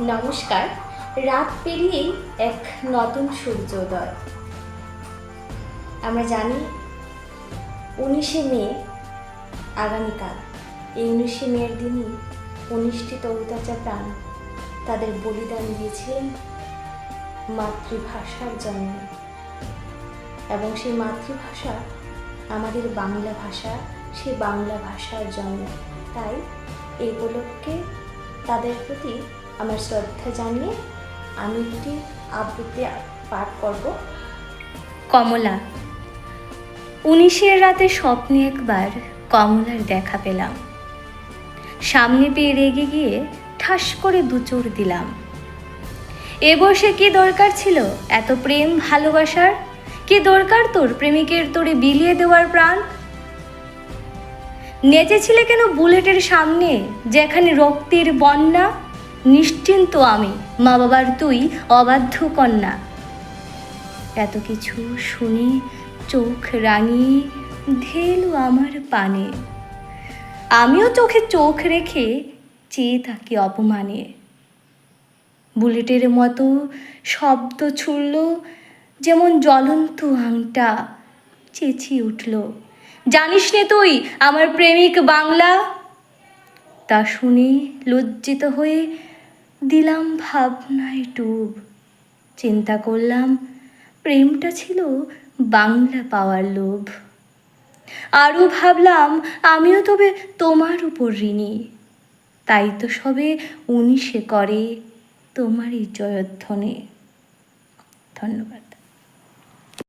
নমস্কার। রাত পেরিয়েই এক নতুন সূর্যোদয়। আমরা জানি উনিশে মে আগামীকাল। এই উনিশে মের দিনই উনিশটি তরুতাজা প্রাণ তাদের বলিদান দিয়েছিলেন মাতৃভাষার জন্য এবং সেই মাতৃভাষা আমাদের বাংলা ভাষা, সেই বাংলা ভাষার জন্য তাই এই উপলক্ষে তাদের প্রতি আমার শ্রদ্ধা জানিয়ে আমি একটি আবৃত্তি পাঠ করব। কমলা, উনিশের রাতে স্বপ্নে একবার কমলার দেখা পেলাম। সামনে পেয়ে রেগে গিয়ে ঠাস করে দুচোর দিলাম। এ বসে কি দরকার ছিল? এত প্রেম, ভালোবাসার? কি দরকার তোর প্রেমিকের তোরে বিলিয়ে দেওয়ার প্রাণ? নেচেছিলে কেন বুলেটের সামনে, যেখানে রক্তের বন্যা? নিশ্চিন্ত আমি মা বাবার তুই অবাধ্য কন্যা। এত কিছু শুনে চোখ রাঙিয়ে ঢেলু আমার পানে। আমিও চোখে চোখ রেখে চেয়ে থাকি অপমানে। বুলেটের মতো শব্দ ছুড়ল, যেমন জ্বলন্ত আংটা চেঁচিয়ে উঠল। জানিস নে তুই, আমার প্রেমিক বাংলা? তা শুনে লজ্জিত হয়ে দিলাম ভাবনায় ডুব। চিন্তা করলাম প্রেমটা ছিল বাংলা পাওয়ার লোভ। আরও ভাবলাম আমিও তবে তোমার উপর ঋণী। তাই তো সবে উনিশে করে তোমারই জয়ধ্বনে। ধন্যবাদ।